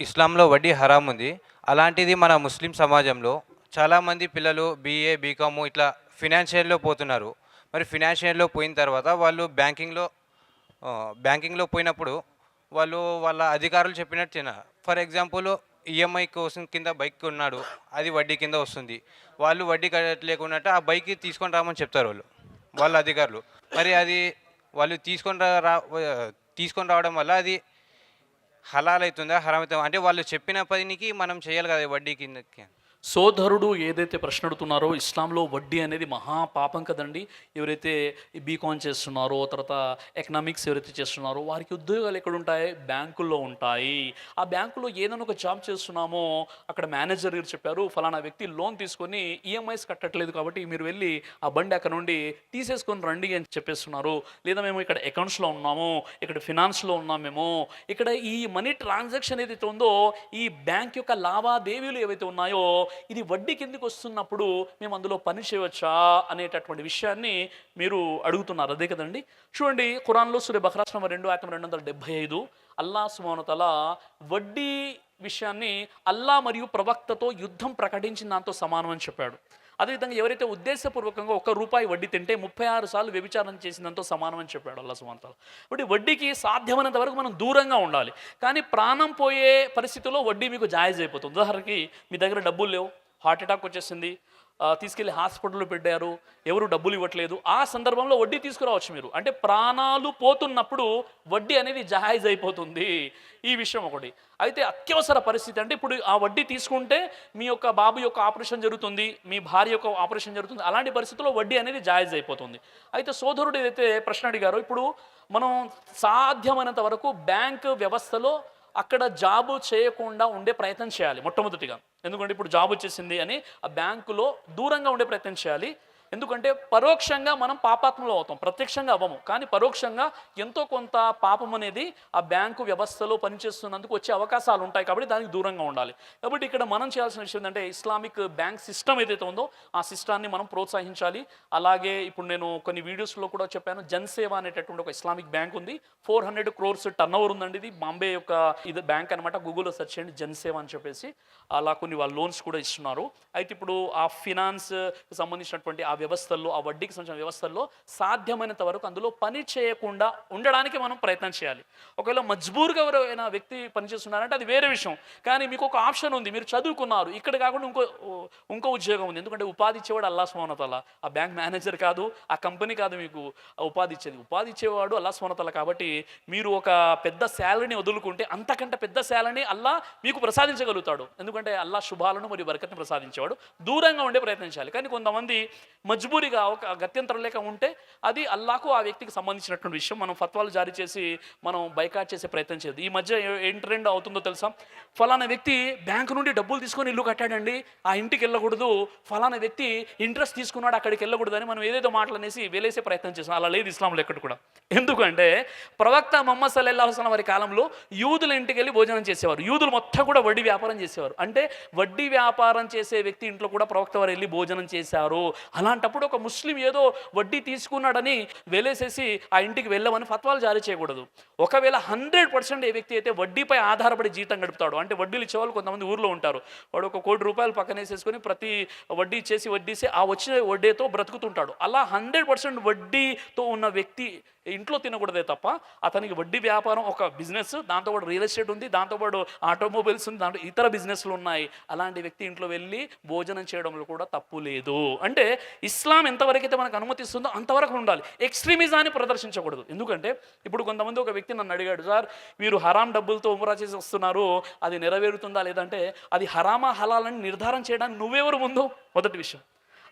ఇస్లాంలో వడ్డీ హరాం ఉంది. అలాంటిది మన ముస్లిం సమాజంలో చాలామంది పిల్లలు బీఏ బీకాము ఇట్లా ఫినాన్షియల్లో పోతున్నారు. మరి ఫినాన్షియల్లో పోయిన తర్వాత వాళ్ళు బ్యాంకింగ్లో బ్యాంకింగ్లో పోయినప్పుడు వాళ్ళు వాళ్ళ అధికారులు చెప్పినట్టు తినాలి ఫర్ ఎగ్జాంపుల్ ఈఎంఐ కోసం కింద బైక్ ఉన్నాడు అది వడ్డీ కింద వస్తుంది. వాళ్ళు వడ్డీ కట్టలేకున్నట్టు ఆ బైక్ తీసుకొని రామని చెప్తారు వాళ్ళు వాళ్ళ అధికారులు. మరి అది వాళ్ళు తీసుకొని రా- తీసుకొని రావడం వల్ల అది హలాల్ అవుతుందా హరామ్ అంటే వాళ్ళు చెప్పిన పనికి మనం చేయాలి కదా వడ్డీ కిందకి. సోదరుడు ఏదైతే ప్రశ్న అడుగుతున్నారో ఇస్లాంలో వడ్డీ అనేది మహా పాపం కదండి. ఎవరైతే బీకాన్ చేస్తున్నారో తర్వాత ఎకనామిక్స్ ఎవరైతే చేస్తున్నారో వారికి ఉద్యోగాలు ఎక్కడ ఉంటాయి బ్యాంకుల్లో ఉంటాయి. ఆ బ్యాంకులో ఏదైనా ఒక జాబ్ చేస్తున్నామో అక్కడ మేనేజర్ గారు చెప్పారు ఫలానా వ్యక్తి లోన్ తీసుకొని ఈఎంఐస్ కట్టట్లేదు కాబట్టి మీరు వెళ్ళి ఆ బండి అక్కడ నుండి తీసేసుకొని రండి అని చెప్పేస్తున్నారు. లేదా మేము ఇక్కడ అకౌంట్స్లో ఉన్నాము ఇక్కడ ఫినాన్స్లో ఉన్నాము మేము. ఇక్కడ ఈ మనీ ట్రాన్సాక్షన్ ఏదైతే ఉందో ఈ బ్యాంక్ యొక్క లావాదేవీలు ఏవైతే ఉన్నాయో ఇది వడ్డీ కిందకి వస్తున్నప్పుడు మేము అందులో పని చేయవచ్చా అనేటటువంటి విషయాన్ని మీరు అడుగుతున్నారు. అదే కదండి? చూడండి ఖురాన్లో సూర్య బహ్రాశ్రమ రెండు ఆటం రెండు వందల డెబ్బై ఐదు. అల్లా సుమోనతల వడ్డీ విషయాన్ని అల్లా మరియు ప్రవక్తతో యుద్ధం ప్రకటించిన దాంతో సమానం అని చెప్పాడు. అదేవిధంగా ఎవరైతే ఉద్దేశపూర్వకంగా ఒక్క రూపాయి వడ్డీ తింటే ముప్పై ఆరు సార్లు వ్యభిచారం చేసినంతో సమానం అని చెప్పాడు అల్లా సుమంతాలు కాబట్టి వడ్డీకి సాధ్యమైనంత వరకు మనం దూరంగా ఉండాలి. కానీ ప్రాణం పోయే పరిస్థితిలో వడ్డీ మీకు జాయిజ్ అయిపోతుంది. ఉదాహరణకి మీ దగ్గర డబ్బులు లేవు హార్ట్ అటాక్ వచ్చేసింది తీసుకెళ్ళి హాస్పిటల్లో పెట్టారు. ఎవరు డబ్బులు ఇవ్వట్లేదు. ఆ సందర్భంలో వడ్డీ తీసుకురావచ్చు మీరు. అంటే ప్రాణాలు పోతున్నప్పుడు వడ్డీ అనేది జహాయిజ్ అయిపోతుంది. ఈ విషయం ఒకటి. అయితే అత్యవసర పరిస్థితి అంటే ఇప్పుడు ఆ వడ్డీ తీసుకుంటే మీ యొక్క బాబు యొక్క ఆపరేషన్ జరుగుతుంది మీ భార్య యొక్క ఆపరేషన్ జరుగుతుంది. అలాంటి పరిస్థితుల్లో వడ్డీ అనేది జాయిజ్ అయిపోతుంది. అయితే సోదరుడు ఏదైతే ప్రశ్న అడిగారో ఇప్పుడు మనం సాధ్యమైనంత వరకు బ్యాంక్ వ్యవస్థలో అక్కడ జాబు చేయకుండా ఉండే ప్రయత్నం చేయాలి మొట్టమొదటిగా. ఎందుకంటే ఇప్పుడు జాబ్ వచ్చేసింది అని ఆ బ్యాంకులో దూరంగా ఉండే ప్రయత్నం చేయాలి. ఎందుకంటే పరోక్షంగా మనం పాపాత్మలో అవుతాం ప్రత్యక్షంగా అవ్వము. కానీ పరోక్షంగా ఎంతో కొంత పాపం అనేది ఆ బ్యాంకు వ్యవస్థలో పనిచేస్తున్నందుకు వచ్చే అవకాశాలు ఉంటాయి కాబట్టి దానికి దూరంగా ఉండాలి. కాబట్టి ఇక్కడ మనం చేయాల్సిన విషయం ఏంటంటే ఇస్లామిక్ బ్యాంక్ సిస్టమ్ ఏదైతే ఉందో ఆ సిస్టాన్ని మనం ప్రోత్సహించాలి. అలాగే ఇప్పుడు నేను కొన్ని వీడియోస్లో కూడా చెప్పాను జన్సేవ అనేటటువంటి ఒక ఇస్లామిక్ బ్యాంక్ ఉంది. Four hundred crores turn over ఉందండి ఇది. బాంబే యొక్క ఇది బ్యాంక్ అనమాట గూగుల్లో సెర్చ్ చేయండి జన్సేవ అని చెప్పేసి. అలా కొన్ని వాళ్ళు లోన్స్ కూడా ఇస్తున్నారు. అయితే ఇప్పుడు ఆ ఫినాన్స్ సంబంధించినటువంటి ఆ వ్యవస్థల్లో ఆ వడ్డీకి సంబంధించిన వ్యవస్థల్లో సాధ్యమైనంత వరకు అందులో పని చేయకుండా ఉండడానికి మనం ప్రయత్నం చేయాలి. ఒకవేళ మజ్బూర్గా ఎవరైనా వ్యక్తి పనిచేస్తున్నారంటే అది వేరే విషయం. కానీ మీకు ఒక ఆప్షన్ ఉంది మీరు చదువుకున్నారు. ఇక్కడ కాకుండా ఇంకో ఇంకో ఉద్యోగం ఉంది. ఎందుకంటే ఉపాధి ఇచ్చేవాడు అల్లా సుమనతల ఆ బ్యాంక్ మేనేజర్ కాదు ఆ కంపెనీ కాదు మీకు ఉపాధి ఇచ్చేది. ఉపాధి ఇచ్చేవాడు అల్లా సుమనతల కాబట్టి మీరు ఒక పెద్ద శాలరీని వదులుకుంటే అంతకంటే పెద్ద శాలరీని అల్లా మీకు ప్రసాదించగలుగుతాడు. ఎందుకంటే అల్లా శుభాలను మరియు బరకత్ని ప్రసాదించేవాడు. దూరంగా ఉండే ప్రయత్నం చేయాలి. కానీ కొంతమంది మజ్బూరిగా ఒక గత్యంతరం లేక ఉంటే అది అల్లాకు ఆ వ్యక్తికి సంబంధించినటువంటి విషయం. మనం ఫత్వాలు జారీ చేసి మనం బైకాట్ చేసే ప్రయత్నం చేయదు ఈ మధ్య ఏం ట్రెండ్ అవుతుందో తెలుసా? ఫలానా వ్యక్తి బ్యాంకు నుండి డబ్బులు తీసుకొని ఇల్లు కట్టాడండి. ఆ ఇంటికి వెళ్ళకూడదు. ఫలానా వ్యక్తి ఇంట్రెస్ట్ తీసుకున్నాడు అక్కడికి వెళ్ళకూడదని మనం ఏదేదో మాటలనేసి వేలేసే ప్రయత్నం చేస్తాం అలా లేదు ఇస్లాంలో ఎక్కడ కూడా. ఎందుకంటే ప్రవక్త మొహమ్మద్ సల్లల్లాహు వారి కాలంలో యూదుల ఇంటికి వెళ్ళి భోజనం చేసేవారు. యూదులు మొత్తం కూడా వడ్డీ వ్యాపారం చేసేవారు. అంటే వడ్డీ వ్యాపారం చేసే వ్యక్తి ఇంట్లో కూడా ప్రవక్త వారు వెళ్ళి భోజనం చేశారు. అలాంటప్పుడు ఒక ముస్లిం ఏదో వడ్డీ తీసుకున్నాడని వెలేసేసి ఆ ఇంటికి వెళ్ళమని ఫత్వాలు జారీ చేయకూడదు. ఒకవేళ హండ్రెడ్ పర్సెంట్ ఏ వ్యక్తి అయితే వడ్డీపై ఆధారపడి జీతం గడుపుతాడు అంటే వడ్డీలు ఇచ్చేవాళ్ళు కొంతమంది ఊర్లో ఉంటారు. వాడు ఒక కోటి రూపాయలు పక్కన వేసేసుకొని ప్రతి వడ్డీ చేసి వడ్డీసి ఆ వచ్చిన వడ్డీతో బ్రతుకుతుంటాడు. అలా హండ్రెడ్ పర్సెంట్ వడ్డీతో ఉన్న వ్యక్తి ఇంట్లో తినకూడదే తప్ప అతనికి వడ్డీ వ్యాపారం ఒక బిజినెస్ దాంతోపాటు రియల్ ఎస్టేట్ ఉంది దాంతోపాటు ఆటోమొబైల్స్ ఉంది దాంట్లో ఇతర బిజినెస్లు ఉన్నాయి. అలాంటి వ్యక్తి ఇంట్లో వెళ్ళి భోజనం చేయడంలో కూడా తప్పు లేదు. అంటే ఇస్లాం ఎంతవరకు అయితే మనకు అనుమతిస్తుందో అంతవరకు ఉండాలి. ఎక్స్ట్రీమిజాన్ని ప్రదర్శించకూడదు. ఎందుకంటే ఇప్పుడు కొంతమంది ఒక వ్యక్తి నన్ను అడిగాడు సార్ వీరు హరాం డబ్బులతో ఉమరా చేసి వస్తున్నారు అది నెరవేరుతుందా లేదంటే అది హరామా హలాలని నిర్ధారణ చేయడానికి నువ్వెవరు ముందు? మొదటి విషయం.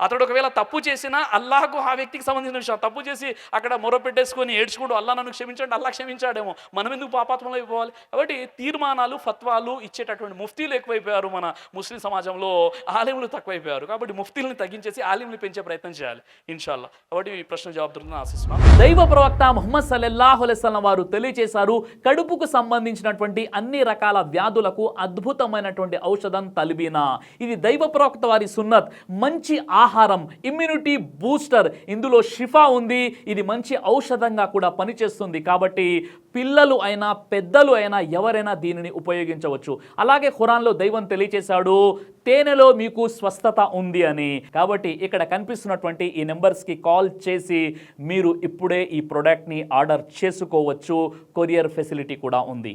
అతడు ఒకవేళ తప్పు చేసినా అల్లాహకు ఆ వ్యక్తికి సంబంధించిన విషయం. తప్పు చేసి అక్కడ మొరపెట్టేసుకొని ఏడ్చుకోడు ఏడ్చుకుంటూ అల్లా నన్ను క్షమించండి అల్లా క్షమించాడేమో. మనం ఎందుకు పాపాత్మలో అయిపోవాలి? కాబట్టి తీర్మానాలు ఫత్వాలు ఇచ్చేటటువంటి ముఫ్తీలు ఎక్కువైపోయారు మన ముస్లిం సమాజంలో. ఆలింలు తక్కువైపోయారు. కాబట్టి ముఫ్తీల్ని తగ్గించేసి ఆలింలు పెంచే ప్రయత్నం చేయాలి ఇన్షాల్లా. కాబట్టి ఈ ప్రశ్న జవాబు దొరుకుతుందని ఆశిస్తున్నాను దైవ ప్రవక్త ముహమ్మద్ సల్లల్లాహు అలైస్లం వారు తెలియజేశారు కడుపుకు సంబంధించినటువంటి అన్ని రకాల వ్యాధులకు అద్భుతమైనటువంటి ఔషధం తలిబీనా. ఇది దైవ ప్రవక్త వారి సున్నత్. మంచి ఆ ఆహారం ఇమ్యూనిటీ బూస్టర్ ఇందులో షిఫా ఉంది ఇది మంచి ఔషధంగా కూడా పనిచేస్తుంది కాబట్టి పిల్లలు అయినా పెద్దలు అయినా ఎవరైనా దీనిని ఉపయోగించవచ్చు అలాగే ఖురాన్లో దైవం తెలియచేశాడు తేనెలో మీకు స్వస్థత ఉంది అని కాబట్టి ఇక్కడ కనిపిస్తున్నటువంటి ఈ నెంబర్స్కి కాల్ చేసి మీరు ఇప్పుడే ఈ ప్రోడక్ట్ని ఆర్డర్ చేసుకోవచ్చు కొరియర్ ఫెసిలిటీ కూడా ఉంది